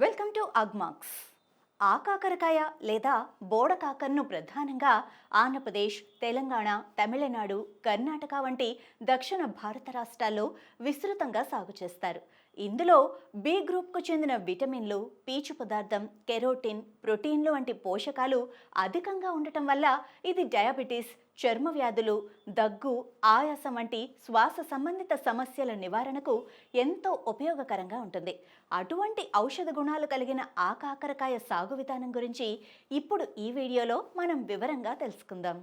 Welcome to Agmax ఆకాకరకాయ లేదా బోడకాకరను ప్రధానంగా ఆంధ్రప్రదేశ్ తెలంగాణ తమిళనాడు కర్ణాటక వంటి దక్షిణ భారత రాష్ట్రాల్లో విస్తృతంగా సాగు చేస్తారు. ఇందులో బి గ్రూప్కు చెందిన విటమిన్లు పీచు పదార్థం కెరోటిన్ ప్రోటీన్లు వంటి పోషకాలు అధికంగా ఉండటం వల్ల ఇది డయాబెటీస్ చర్మ వ్యాధులు దగ్గు ఆయాసం వంటి శ్వాస సంబంధిత సమస్యల నివారణకు ఎంతో ఉపయోగకరంగా ఉంటుంది. అటువంటి ఔషధ గుణాలు కలిగిన ఆ కాకరకాయ సాగు విధానం గురించి ఇప్పుడు ఈ వీడియోలో మనం వివరంగా తెలుసుకుందాం.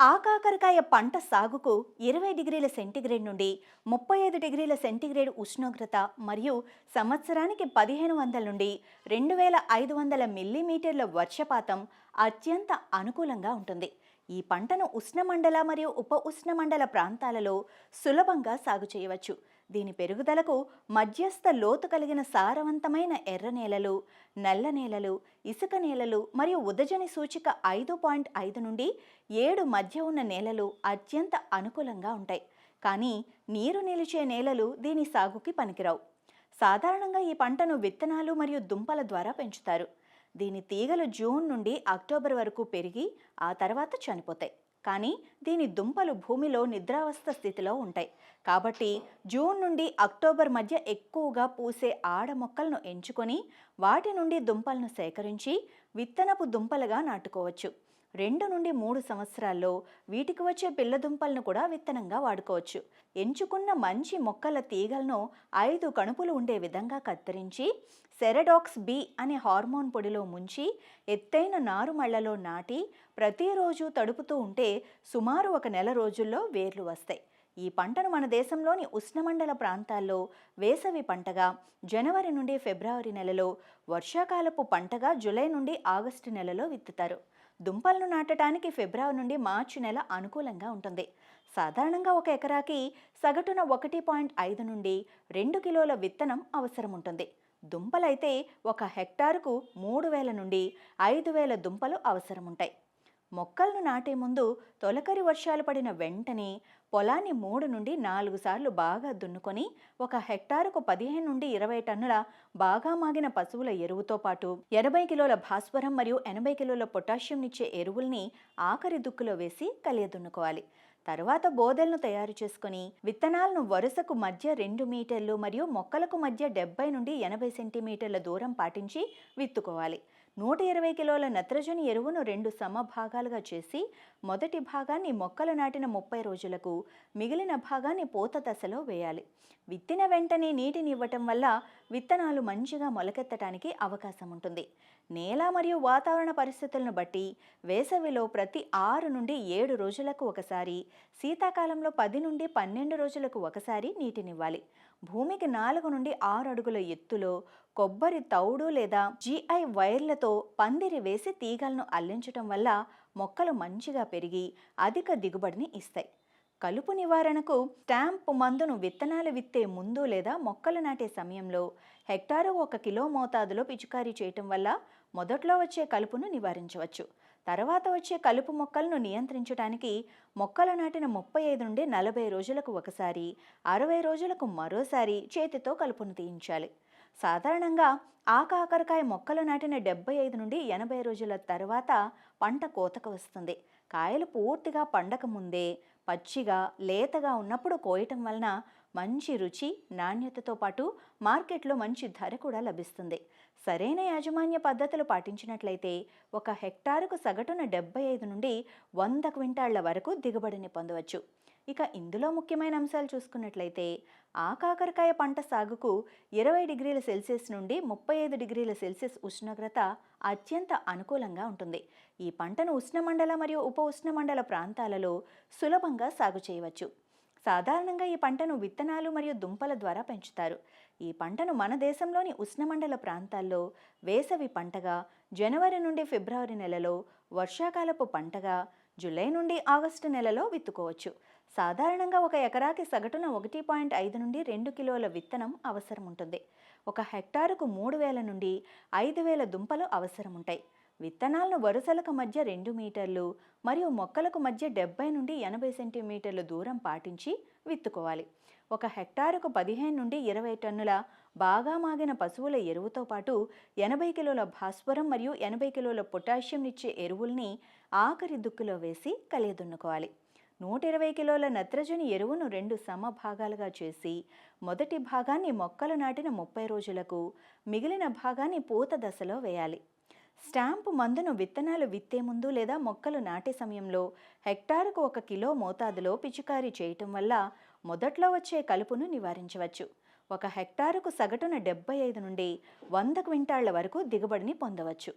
ఆ కాకరకాయ పంట సాగుకు ఇరవై డిగ్రీల సెంటీగ్రేడ్ నుండి ముప్పై ఐదు డిగ్రీల సెంటీగ్రేడ్ ఉష్ణోగ్రత మరియు సంవత్సరానికి పదిహేను వందల నుండి రెండు వేల ఐదు వందల మిల్లీమీటర్ల వర్షపాతం అత్యంత అనుకూలంగా ఉంటుంది. ఈ పంటను ఉష్ణమండల మరియు ఉప ఉష్ణమండల ప్రాంతాలలో సులభంగా సాగు చేయవచ్చు. దీని పెరుగుదలకు మధ్యస్థ లోతు కలిగిన సారవంతమైన ఎర్ర నేలలు నల్ల నేలలు ఇసుక నేలలు మరియు ఉదజని సూచిక ఐదు పాయింట్ ఐదు నుండి ఏడు మధ్య ఉన్న నేలలు అత్యంత అనుకూలంగా ఉంటాయి. కానీ నీరు నిలిచే నేలలు దీని సాగుకి పనికిరావు. సాధారణంగా ఈ పంటను విత్తనాలు మరియు దుంపల ద్వారా పెంచుతారు. దీని తీగలు జూన్ నుండి అక్టోబర్ వరకు పెరిగి ఆ తర్వాత చనిపోతాయి. కానీ దీని దుంపలు భూమిలో నిద్రావస్థ స్థితిలో ఉంటాయి. కాబట్టి జూన్ నుండి అక్టోబర్ మధ్య ఎక్కువగా పూసే ఆడ మొక్కలను ఎంచుకొని వాటి నుండి దుంపలను సేకరించి విత్తనపు దుంపలుగా నాటుకోవచ్చు. రెండు నుండి మూడు సంవత్సరాల్లో వీటికి వచ్చే పిల్ల దుంపలను కూడా విత్తనంగా వాడుకోవచ్చు. ఎంచుకున్న మంచి మొక్కల తీగలను ఐదు కణుపులు ఉండే విధంగా కత్తిరించి సెరడాక్స్ బి అనే హార్మోన్ పొడిలో ముంచి ఎత్తైన నారుమళ్ళలో నాటి ప్రతిరోజు తడుపుతూ ఉంటే సుమారు ఒక నెల రోజుల్లో వేర్లు వస్తాయి. ఈ పంటను మన దేశంలోని ఉష్ణమండల ప్రాంతాల్లో వేసవి పంటగా జనవరి నుండి ఫిబ్రవరి నెలలో వర్షాకాలపు పంటగా జూలై నుండి ఆగస్టు నెలలో విత్తుతారు. దుంపలను నాటడానికి ఫిబ్రవరి నుండి మార్చి నెల అనుకూలంగా ఉంటుంది. సాధారణంగా ఒక ఎకరాకి సగటున ఒకటి పాయింట్ ఐదు నుండి రెండు కిలోల విత్తనం అవసరం ఉంటుంది. దుంపలైతే ఒక హెక్టారుకు మూడు వేల నుండి ఐదు వేల దుంపలు అవసరం ఉంటాయి మొక్కలను నాటే ముందు తొలకరి వర్షాలు పడిన వెంటనే పొలాన్ని మూడు నుండి నాలుగు సార్లు బాగా దున్నుకొని ఒక హెక్టారుకు పదిహేను నుండి ఇరవై టన్నుల బాగా మాగిన పశువుల ఎరువుతో పాటు ఎనభై కిలోల భాస్వరం మరియు ఎనభై కిలోల పొటాషియం ఇచ్చే ఎరువుల్ని ఆఖరి దుక్కులో వేసి కలియదున్నుకోవాలి. తరువాత బోదెలను తయారు చేసుకుని విత్తనాలను వరుసకు మధ్య రెండు మీటర్లు మరియు మొక్కలకు మధ్య డెబ్బై నుండి ఎనభై సెంటీమీటర్ల దూరం పాటించి విత్తుకోవాలి. నూట ఇరవై కిలోల నత్రజని ఎరువును రెండు సమభాగాలుగా చేసి మొదటి భాగాన్ని మొక్కలు నాటిన ముప్పై రోజులకు మిగిలిన భాగాన్ని పూత దశలో వేయాలి. విత్తిన వెంటనే నీటిని ఇవ్వటం వల్ల విత్తనాలు మంచిగా మొలకెత్తడానికి అవకాశం ఉంటుంది. నేల మరియు వాతావరణ పరిస్థితులను బట్టి వేసవిలో ప్రతి ఆరు నుండి ఏడు రోజులకు ఒకసారి శీతాకాలంలో పది నుండి పన్నెండు రోజులకు ఒకసారి నీటినివ్వాలి. భూమికి నాలుగు నుండి ఆరు అడుగుల ఎత్తులో కొబ్బరి తౌడు లేదా జిఐ వైర్లతో పందిరి వేసి తీగలను అల్లించటం వల్ల మొక్కలు మంచిగా పెరిగి అధిక దిగుబడిని ఇస్తాయి. కలుపు నివారణకు స్టాంప్ మందును విత్తనాలు విత్తే ముందు లేదా మొక్కలు నాటే సమయంలో హెక్టారు ఒక కిలో మోతాదులో పిచికారీ చేయటం వల్ల మొదట్లో వచ్చే కలుపును నివారించవచ్చు. తర్వాత వచ్చే కలుపు మొక్కలను నియంత్రించడానికి మొక్కలు నాటిన ముప్పై ఐదు నుండి నలభై రోజులకు ఒకసారి అరవై రోజులకు మరోసారి చేతితో కలుపును తీయించాలి. సాధారణంగా ఆకాకరకాయ మొక్కలు నాటిన డెబ్బై ఐదు నుండి ఎనభై రోజుల తర్వాత పంట కోతకు వస్తుంది. కాయలు పూర్తిగా పండక ముందే పచ్చిగా లేతగా ఉన్నప్పుడు కోయటం వలన మంచి రుచి నాణ్యతతో పాటు మార్కెట్లో మంచి ధర కూడా లభిస్తుంది. సరైన యాజమాన్య పద్ధతులు పాటించినట్లయితే ఒక హెక్టారుకు సగటున డెబ్బై ఐదు నుండి వంద క్వింటాళ్ళ వరకు దిగుబడిని పొందవచ్చు. ఇక ఇందులో ముఖ్యమైన అంశాలు చూసుకున్నట్లయితే ఆ కాకరకాయ పంట సాగుకు ఇరవై డిగ్రీల సెల్సియస్ నుండి ముప్పై ఐదు డిగ్రీల సెల్సియస్ ఉష్ణోగ్రత అత్యంత అనుకూలంగా ఉంటుంది. ఈ పంటను ఉష్ణమండల మరియు ఉప ఉష్ణమండల ప్రాంతాలలో సులభంగా సాగు చేయవచ్చు. సాధారణంగా ఈ పంటను విత్తనాలు మరియు దుంపల ద్వారా పెంచుతారు. ఈ పంటను మన దేశంలోని ఉష్ణమండల ప్రాంతాల్లో వేసవి పంటగా జనవరి నుండి ఫిబ్రవరి నెలలో వర్షాకాలపు పంటగా జూలై నుండి ఆగస్టు నెలలో విత్తుకోవచ్చు. సాధారణంగా ఒక ఎకరాకి సగటున ఒకటి పాయింట్ ఐదు నుండి రెండు కిలోల విత్తనం అవసరం ఉంటుంది ఒక హెక్టారుకు మూడు వేల నుండి ఐదు వేల దుంపలు అవసరం ఉంటాయి విత్తనాలను వరుసలకు మధ్య రెండు మీటర్లు మరియు మొక్కలకు మధ్య డెబ్బై నుండి ఎనభై సెంటీమీటర్ల దూరం పాటించి విత్తుకోవాలి. ఒక హెక్టారుకు పదిహేను నుండి ఇరవై టన్నుల బాగా మాగిన పశువుల ఎరువుతో పాటు ఎనభై కిలోల భాస్వరం మరియు ఎనభై కిలోల పొటాషియం ఇచ్చే ఎరువుల్ని ఆఖరి దుక్కులో వేసి కలియదున్నుకోవాలి. నూట ఇరవై కిలోల నత్రజని ఎరువును రెండు సమభాగాలుగా చేసి మొదటి భాగాన్ని మొక్కలు నాటిన ముప్పై రోజులకు మిగిలిన భాగాన్ని పూత దశలో వేయాలి. స్టాంపు మందును విత్తనాలు విత్తే ముందు లేదా మొక్కలు నాటే సమయంలో హెక్టారుకు ఒక కిలో మోతాదులో పిచికారీ చేయటం వల్ల మొదట్లో వచ్చే కలుపును నివారించవచ్చు. ఒక హెక్టారుకు సగటున డెబ్బై ఐదు నుండి వంద క్వింటాళ్ళ వరకు దిగుబడిని పొందవచ్చు.